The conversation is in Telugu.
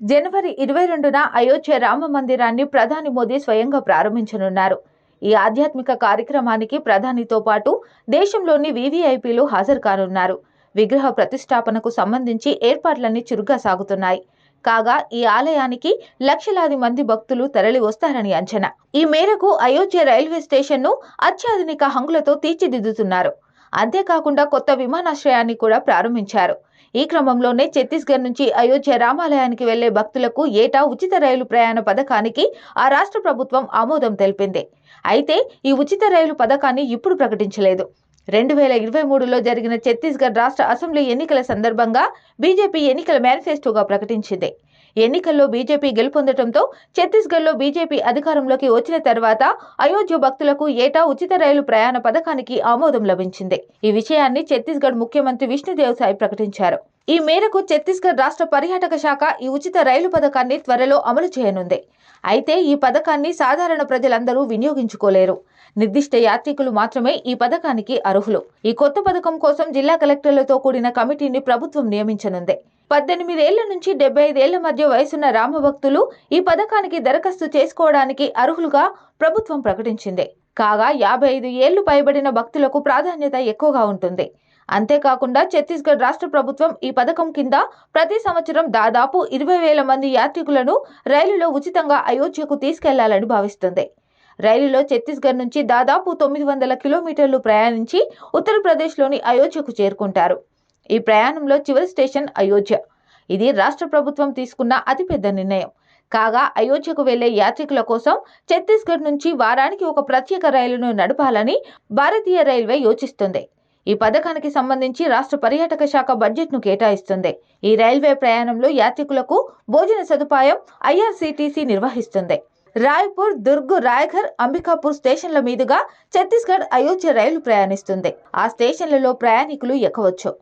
జనవరి ఇరవై రెండున అయోధ్య రామ మందిరాన్ని ప్రధాని మోదీ స్వయంగా ప్రారంభించనున్నారు. ఈ ఆధ్యాత్మిక కార్యక్రమానికి ప్రధానితో పాటు దేశంలోని వీవీఐపీలు హాజరు కానున్నారు. విగ్రహ ప్రతిష్టాపనకు సంబంధించి ఏర్పాట్లన్నీ చురుగ్గా సాగుతున్నాయి. కాగా ఈ ఆలయానికి లక్షలాది మంది భక్తులు తరలి వస్తారని అంచనా. ఈ మేరకు అయోధ్య రైల్వే స్టేషన్ను అత్యాధునిక హంగులతో తీర్చిదిద్దుతున్నారు. అంతేకాకుండా కొత్త విమానాశ్రయాన్ని కూడా ప్రారంభించారు. ఈ క్రమంలోనే ఛత్తీస్గఢ్ నుంచి అయోధ్య రామాలయానికి వెళ్ళే భక్తులకు ఏటా ఉచిత రైలు ప్రయాణ పథకానికి ఆ రాష్ట్ర ప్రభుత్వం ఆమోదం తెలిపింది. అయితే ఈ ఉచిత రైలు పథకాన్ని ఇప్పుడు ప్రకటించలేదు. రెండు వేల ఇరవై మూడులో జరిగిన ఛత్తీస్గఢ్ రాష్ట్ర అసెంబ్లీ ఎన్నికల సందర్భంగా బీజేపీ ఎన్నికల మేనిఫెస్టోగా ప్రకటించింది. ఎన్నికల్లో బీజేపీ గెలుపొందడంతో ఛత్తీస్గఢ్లో బీజేపీ అధికారంలోకి వచ్చిన తర్వాత అయోధ్య భక్తులకు ఏటా ఉచిత రైలు ప్రయాణ పథకానికి ఆమోదం లభించింది. ఈ విషయాన్ని ఛత్తీస్గఢ్ ముఖ్యమంత్రి విష్ణుదేవ్ సాయి ప్రకటించారు. ఈ మేరకు ఛత్తీస్గఢ్ రాష్ట్ర పర్యాటక శాఖ ఈ ఉచిత రైలు పథకాన్ని త్వరలో అమలు చేయనుంది. అయితే ఈ పథకాన్ని సాధారణ ప్రజలందరూ వినియోగించుకోలేరు. నిర్దిష్ట యాత్రికులు మాత్రమే ఈ పథకానికి అర్హులు. ఈ కొత్త పథకం కోసం జిల్లా కలెక్టర్లతో కూడిన కమిటీని ప్రభుత్వం నియమించనుంది. పద్దెనిమిదేళ్ళ నుంచి డెబ్బై ఐదేళ్ళ మధ్య వయసున్న రామభక్తులు ఈ పథకానికి దరఖాస్తు చేసుకోవడానికి అర్హులుగా ప్రభుత్వం ప్రకటించింది. కాగా యాభై ఐదు ఏళ్ళు పైబడిన భక్తులకు ప్రాధాన్యత ఎక్కువగా ఉంటుంది. అంతేకాకుండా ఛత్తీస్గఢ్ రాష్ట్ర ప్రభుత్వం ఈ పథకం కింద ప్రతి సంవత్సరం దాదాపు ఇరవై వేల మంది యాత్రికులను రైలులో ఉచితంగా అయోధ్యకు తీసుకెళ్ళాలని భావిస్తుంది. రైలులో ఛత్తీస్గఢ్ నుంచి దాదాపు తొమ్మిది వందల కిలోమీటర్లు ప్రయాణించి ఉత్తరప్రదేశ్లోని అయోధ్యకు చేరుకుంటారు. ఈ ప్రయాణంలో చివరి స్టేషన్ అయోధ్య. ఇది రాష్ట్ర ప్రభుత్వం తీసుకున్న అతిపెద్ద నిర్ణయం. కాగా అయోధ్యకు వెళ్ళే యాత్రికుల కోసం ఛత్తీస్గఢ్ నుంచి వారానికి ఒక ప్రత్యేక రైలును నడపాలని భారతీయ రైల్వే యోచిస్తుంది. ఈ పథకానికి సంబంధించి రాష్ట్ర పర్యాటక శాఖ బడ్జెట్ను కేటాయిస్తుంది. ఈ రైల్వే ప్రయాణంలో యాత్రికులకు భోజన సదుపాయం ఐఆర్సీటీసీ నిర్వహిస్తుంది. రాయ్పూర్ దుర్గ్ రాయ్ఘర్ అంబికాపూర్ స్టేషన్ల మీదుగా ఛత్తీస్గఢ్ అయోధ్య రైలు ప్రయాణిస్తుంది. ఆ స్టేషన్లలో ప్రయాణికులు ఎక్కవచ్చు.